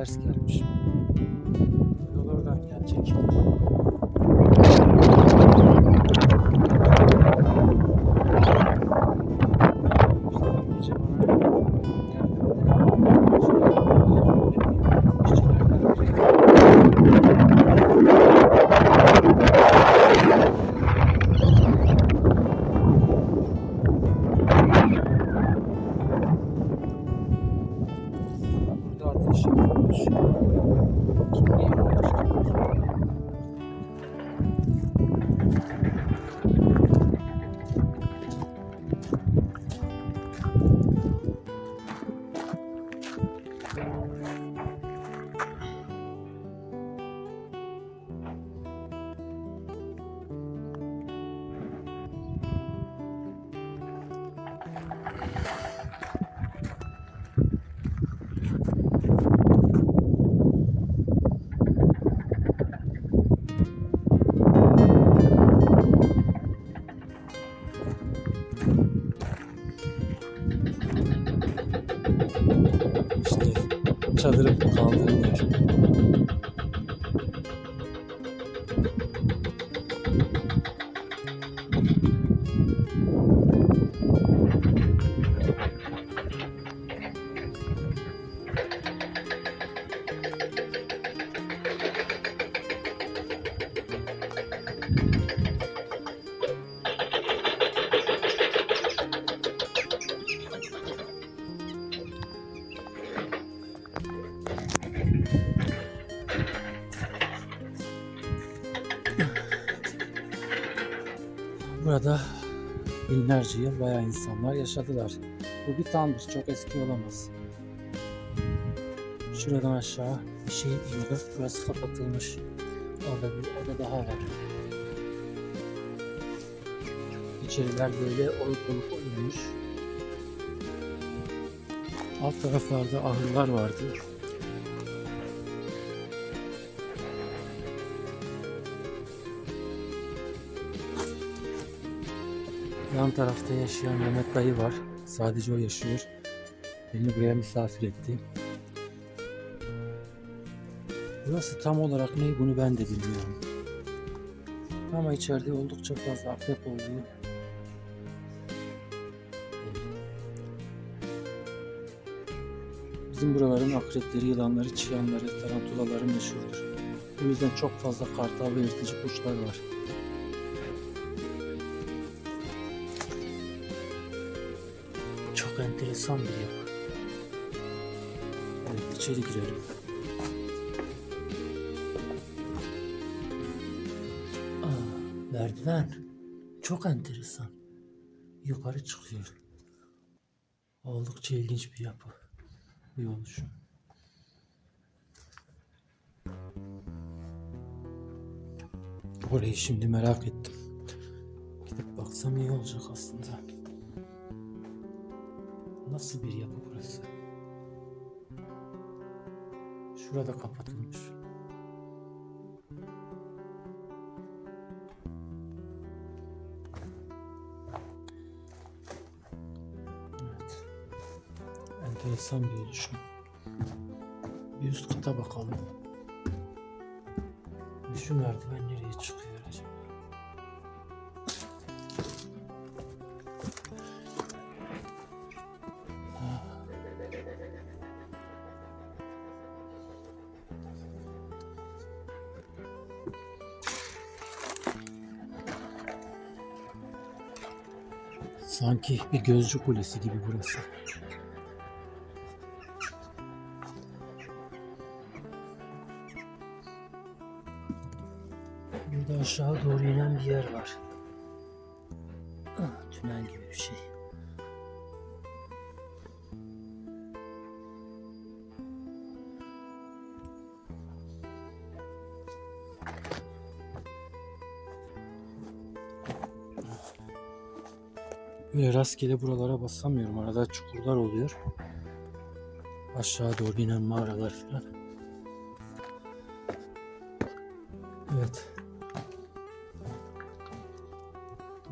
ters gelmiş. Yol oradan gelecek. İşte çadırın kaldığım. Burada binlerce yıl bayağı insanlar yaşadılar. Bu bir tandır, çok eski olamaz. Şuradan aşağı bir şey iniyor. Burası kapatılmış. Orada bir oda daha var. İçeriler böyle olup olup oyulmuş. Alt taraflarda ahırlar vardı. Yan tarafta yaşayan Mehmet dayı var. Sadece o yaşıyor. Beni buraya misafir etti. Burası tam olarak ne bunu ben de bilmiyorum. Ama içeride oldukça fazla akrep oluyor. Bizim buraların akrepleri, yılanları, çıyanları, tarantulaları meşhurdur. Bu yüzden çok fazla kartal ve yırtıcı kuşlar var. Enteresan bir yapı. Evet içeri girelim. Aa, merdiven. Çok enteresan. Yukarı çıkıyor. Oldukça ilginç bir yapı. Bir oluşum. Orayı şimdi merak ettim. Gidip baksam iyi olacak aslında. Nasıl bir yapı burası? Şurada kapatılmış. Evet. Enteresan bir oluşum. Bir üst kata bakalım. Şu merdiven nereye çıkıyor acaba? Sanki bir gözcü kulesi gibi burası. Burada aşağı doğru inen bir yer var. Ah, tünel gibi bir şey. Rastgele buralara basamıyorum. Arada çukurlar oluyor. Aşağı doğru inen mağaralar falan. Evet.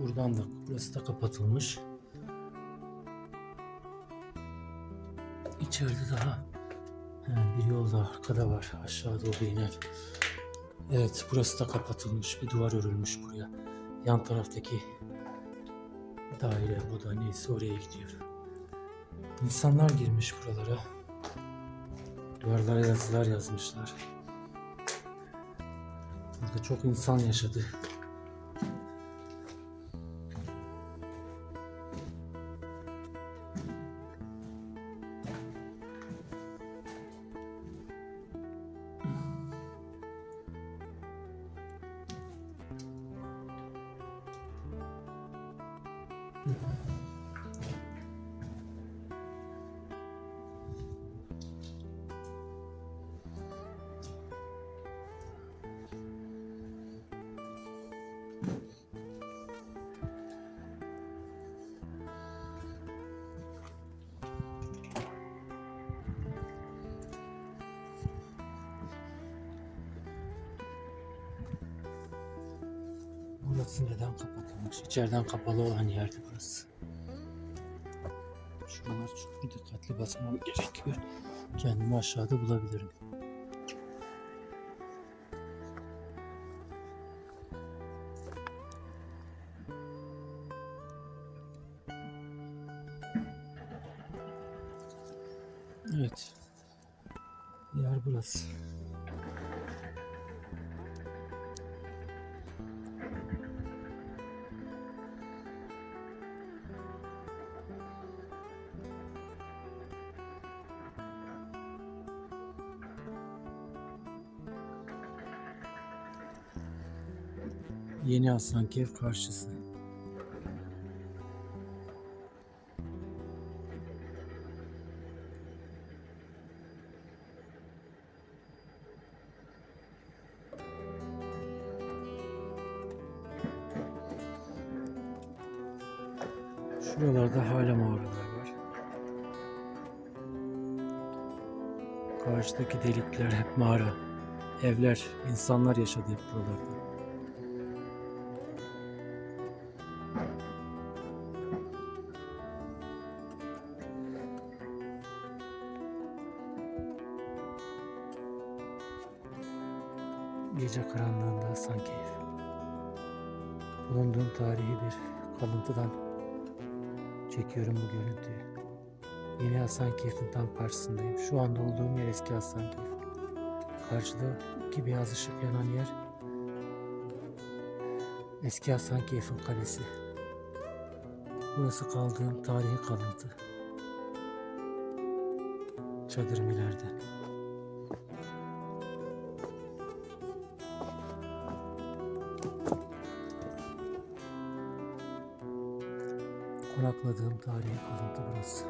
Buradan da burası da kapatılmış. İçeride daha Yani bir yol da arkada var. Aşağı doğru inen. Evet burası da kapatılmış. Bir duvar örülmüş buraya. Yan taraftaki daire bu da neyse oraya gidiyor. İnsanlar girmiş buralara. Duvarlara yazılar yazmışlar. Burada çok insan yaşadı. Mm-hmm. Burası neden kapatılmış? İçeriden kapalı olan yerdi burası. Şuralar çok dikkatli basmam gerekiyor. Kendimi aşağıda bulabilirim. Evet. Yer burası. Yeni Hasankeyf karşısı. Şuralarda hala mağaralar var. Karşıdaki delikler hep mağara. Evler, insanlar yaşadı hep buralarda. Gece karanlığında Hasankeyf. Bulunduğum tarihi bir kalıntıdan çekiyorum bu görüntüyü. Yeni Hasankeyf'in tam karşısındayım. Şu anda olduğum yer eski Hasankeyf. Karşıda iki beyaz ışık yanan yer eski Hasankeyf'in kalesi. Burası kaldığım tarihi kalıntı. Çadırım ileride. Konakladığım tarihi kalıntı burası.